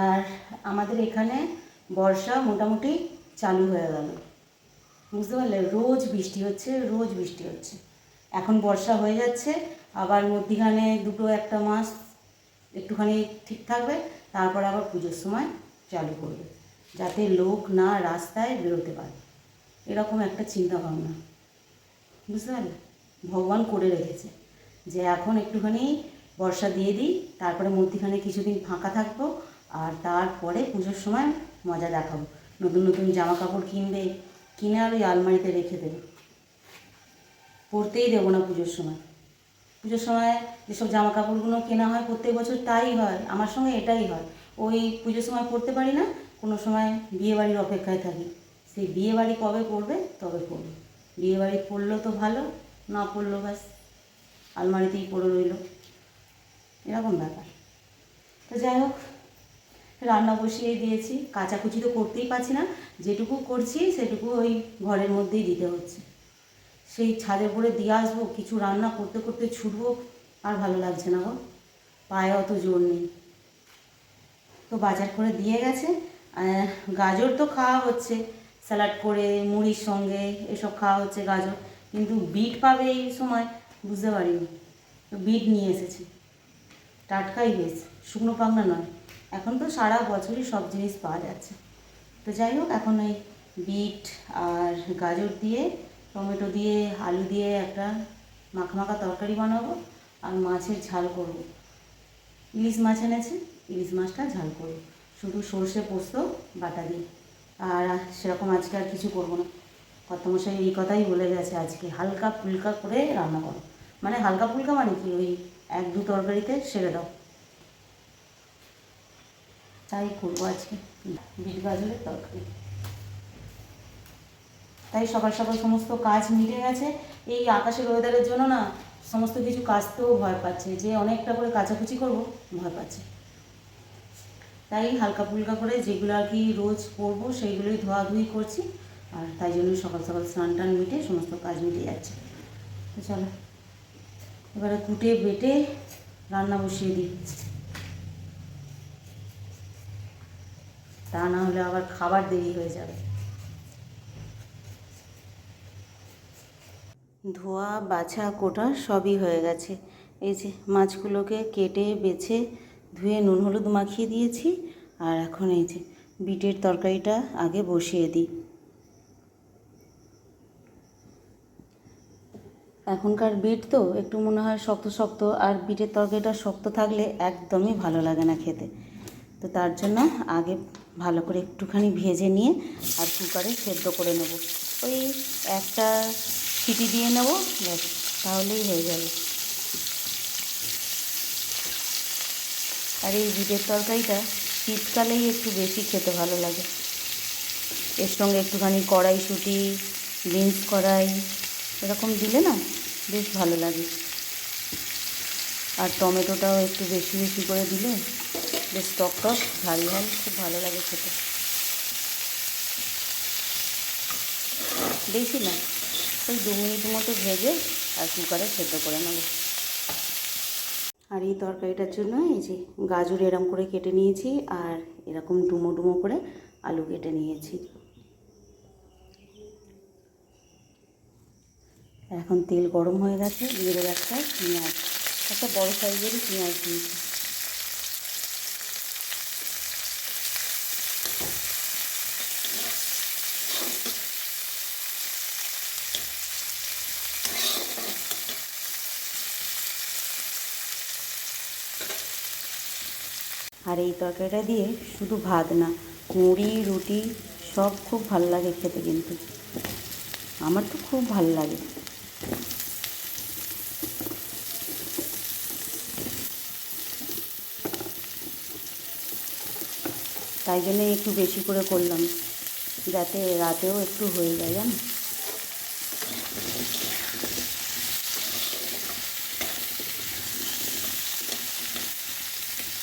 আর আমাদের এখানে বর্ষা মোটামুটি চালু হয়ে গেল। বুঝতে পারলে? রোজ বৃষ্টি হচ্ছে, রোজ বৃষ্টি হচ্ছে। এখন বর্ষা হয়ে যাচ্ছে, আবার মধ্যিখানে দুটো একটা মাস একটুখানি ঠিক থাকবে, তারপর আবার পুজোর সময় চালু করবে, যাতে লোক না রাস্তায় বেরোতে পারে। এরকম একটা চিন্তা ভাবনা বুঝতে পারলে? ভগবান করে রেখেছে যে এখন একটুখানি বর্ষা দিয়ে দিই, তারপরে মধ্যিখানে কিছুদিন ফাঁকা থাকব আর তারপরে পুজোর সময় মজা দেখাবো। নতুন নতুন জামা কাপড় কিনবে, কিনে আর ওই আলমারিতে রেখে দেবে। পরতেই দেবো না পুজোর সময়। পুজোর সময় যেসব জামা কাপড়গুলো কেনা হয় প্রত্যেক বছর তাই হয়, আমার সঙ্গে এটাই হয়। ওই পুজোর সময় পরতে পারি না, কোনো সময় বিয়ে বাড়ির অপেক্ষায় থাকি। সেই বিয়ে বাড়ি কবে পড়বে তবে পড়বে বিয়ে বাড়ি পড়ল তো ভালো, না পড়ল ব্যাস, আলমারিতেই পড়ে রইল। এরকম ব্যাপার। তো যাই হোক রান্না বসিয়ে দিয়েছি। কাচাকুচি তো করতেই পারছি না। যেটুকু করছি, সেটুকু ওই ঘরের মধ্যেই দিতে হচ্ছে। সেই ছাদের উপরে দিয়ে আসব, কিছু রান্না করতে করতে ছুটবো, আর ভালো লাগছে না গো। পায়ে অত জোর নেই। তো বাজার করে দিয়ে গেছে। গাজর তো খাওয়া হচ্ছে। স্যালাড করে, মুড়ির সঙ্গে এসব খাওয়া হচ্ছে গাজর। কিন্তু বিট পাবে এই সময়, বুঝতে পারিনি। তো বিট নিয়ে এসেছি। টাটকাই বেশ শুকনো পাংনা নয়। এখন তো সারা বছরই সব জিনিস পাওয়া যাচ্ছে। তো যাই হোক, এখন ওই বিট আর গাজর দিয়ে, টমেটো দিয়ে, আলু দিয়ে একটা মাখা তরকারি বানাবো আর মাছের ঝাল করব। ইলিশ মাছ এনেছে, ইলিশ মাছটা ঝাল করব। শুধু সর্ষে পোস্ত, বাটা দিয়ে। আর সেরকম আজকে আর কিছু করব না। কর্তামশাই এই কথাই বলে গেছে আজকে, হালকা ফুলকা করে রান্না করো। মানে হালকা ফুলকা মানে কি? ওই এক দু তরকারিতে সেরে দাও। তাই করব আজকে। বিট গাজরের তরকারি। তাই সকাল সকাল সমস্ত কাজ মিটে গেছে। এই আকাশের ওয়েদারের জন্য না সমস্ত কিছু কাচতেও ভয় পাচ্ছে। যে অনেকটা করে কাচাকুচি করব, ভয় পাচ্ছে। তাই হালকা ফুলকা করে যেগুলো আর কি রোজ করব, সেইগুলোই ধোয়াধুয়ি করছি। আর তাই জন্য সকাল সকাল স্নান টান মিটে সমস্ত কাজ মিটে যাচ্ছে। তো চলো। এবারে কুটে, বেটে, রান্না বসিয়ে দিই। তা না হলে আবার খাবার দেরি হয়ে যাবে। ধোয়া, বাছা, কোটা সবই হয়ে গেছে। এই যে মাছগুলোকে কেটে, বেছে, ধুয়ে, নুন, হলুদ মাখিয়ে দিয়েছি। আর এখন এই যে বিটের তরকারিটা আগে বসিয়ে দিই। এখনকার বিট তো একটু মনে হয় শক্ত শক্ত, আর বিটের তরকারিটা শক্ত থাকলে একদমই ভালো লাগে না খেতে। তো তার জন্য আগে ভালো করে একটুখানি ভেজে নিয়ে আর কুকারে সেদ্ধ করে নেব। ওই একটা সিটি দিয়ে নেব, ব্যাস, তাহলেই হয়ে যাবে। আর এই বিটের তরকারিটা শীতকালেই একটু বেশি খেতে ভালো লাগে। এর সঙ্গে একটুখানি কড়াইশুঁটি, বিনস কড়াই এরকম দিলে না বেশ ভালো লাগে। আর টমেটোটাও একটু বেশি বেশি করে দিলে বেশ টক টক ঝাল ঝাল খুব ভালো লাগে খেতে। বেশি না, ওই দু মিনিট মতো ভেজে আর কুকারে সেদ্ধ করে নেব। আর এই তরকারিটার জন্য এই যে গাজর এরম করে কেটে নিয়েছি আর এরকম ডুমো ডুমো করে আলু কেটে নিয়েছি। এখন তেল গরম হয়ে গেছে, দিয়ে দেবো একটা পেঁয়াজ, একটা বড় সাইজেরই পেঁয়াজ দিয়েছি আর এই তরকারিটা দিয়ে শুধু ভাত না, মুড়ি, রুটি সব খুব ভালো লাগে খেতে কিন্তু। আমার তো খুব ভালো লাগে। তাই জন্যই একটু বেশি করে করলাম, যাতে রাতেও একটু হয়ে যায় জানো?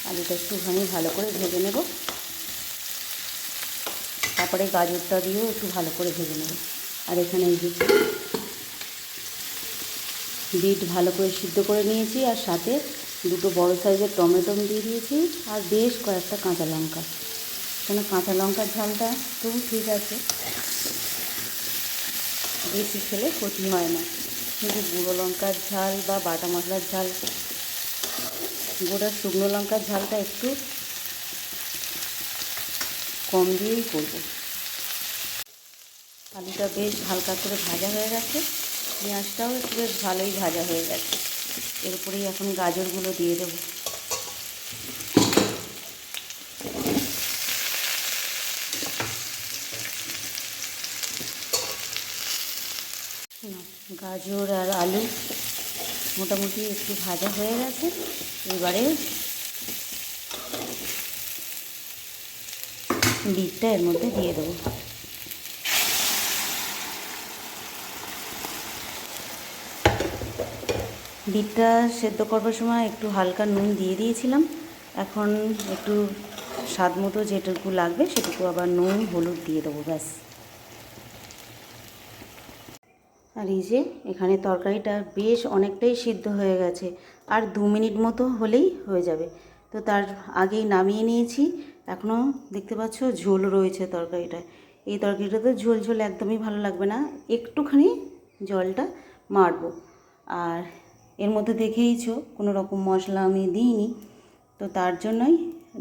আলুটা একটুখানি ভালো করে ভেজে নেব। তারপরে গাজরটা দিয়েও একটু ভালো করে ভেজে নেব। আর এখানে এই বিট ভালো করে সিদ্ধ করে নিয়েছি, আর সাথে দুটো বড় সাইজের টমেটো দিয়ে দিয়েছি, আর বেশ কয়েকটা কাঁচা লঙ্কা। কেন কাঁচা লঙ্কার ঝালটা, তবু ঠিক আছে। বেশি খেলে ক্ষতি হয় না। কিন্তু গুঁড়ো লঙ্কার ঝাল বা বাটা মশলার ঝাল, গোটা শুকনো লঙ্কার ঝালটা একটু কম দিয়েই করব। আলুটা বেশ হালকা করে ভাজা হয়ে গেছে। পেঁয়াজটাও একটু বেশ ভালোই ভাজা হয়ে গেছে। এরপরেই এখন গাজরগুলো দিয়ে দেবো না, গাজর আর আলু মোটামুটি একটু ভাজা হয়ে গেছে। এবারে বিটটা এর মধ্যে দিয়ে দেবো। বিটটা সেদ্ধ করবার সময় একটু হালকা নুন দিয়ে দিয়েছিলাম। এখন একটু স্বাদ মতো যেটুকু লাগবে সেটুকু আবার নুন, হলুদ দিয়ে দেবো, ব্যাস। আর এই যে এখানে তরকারিটা বেশ অনেকটাই সিদ্ধ হয়ে গেছে। আর দু মিনিট মতো হলেই হয়ে যাবে। তো তার আগেই নামিয়ে নিয়েছি। এখনও দেখতে পাচ্ছ ঝোল রয়েছে তরকারিটায় এই তরকারিটা তো ঝোল ঝোল একদমই ভালো লাগবে না। একটুখানি জলটা মারবো। আর এর মধ্যে দেখেইছো, কোনো রকম মশলা আমি দিইনি। তো তার জন্যই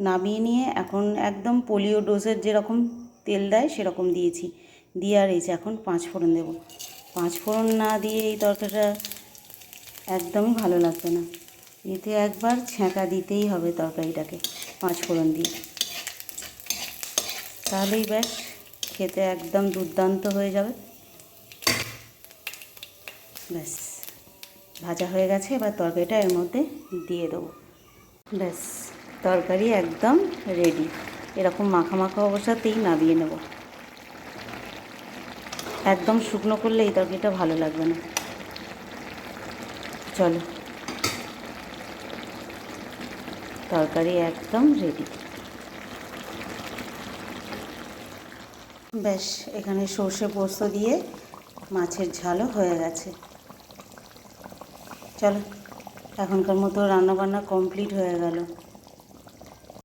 নামিয়ে নিয়ে এখন একদম পোলিও ডোজের যেরকম তেল দেয় সেরকম দিয়েছি। দিয়ে আর এই যে এখন পাঁচ ফোড়ন দেবো। পাঁচ ফোড়ন না দিয়ে এই তরকারিটা একদমই ভালো লাগবে না। এতে একবার ছ্যাঁকা দিতেই হবে তরকারিটাকে পাঁচ ফোড়ন দিয়ে। তাহলেই ব্যাস খেতে একদম দুর্দান্ত হয়ে যাবে। ব্যাস, ভাজা হয়ে গেছে, এবার তরকারিটা এর মধ্যে দিয়ে দেবো। ব্যাস, তরকারি একদম রেডি এরকম মাখা মাখা অবস্থাতেই নামিয়ে নেব। একদম শুকনো করলে এই তরকারিটা ভালো লাগবে না। চলো। তরকারি একদম রেডি ব্যাস এখানে সর্ষে পোস্ত দিয়ে মাছের ঝালও হয়ে গেছে। চলো, এখনকার মতো রান্নাবান্না কমপ্লিট হয়ে গেল।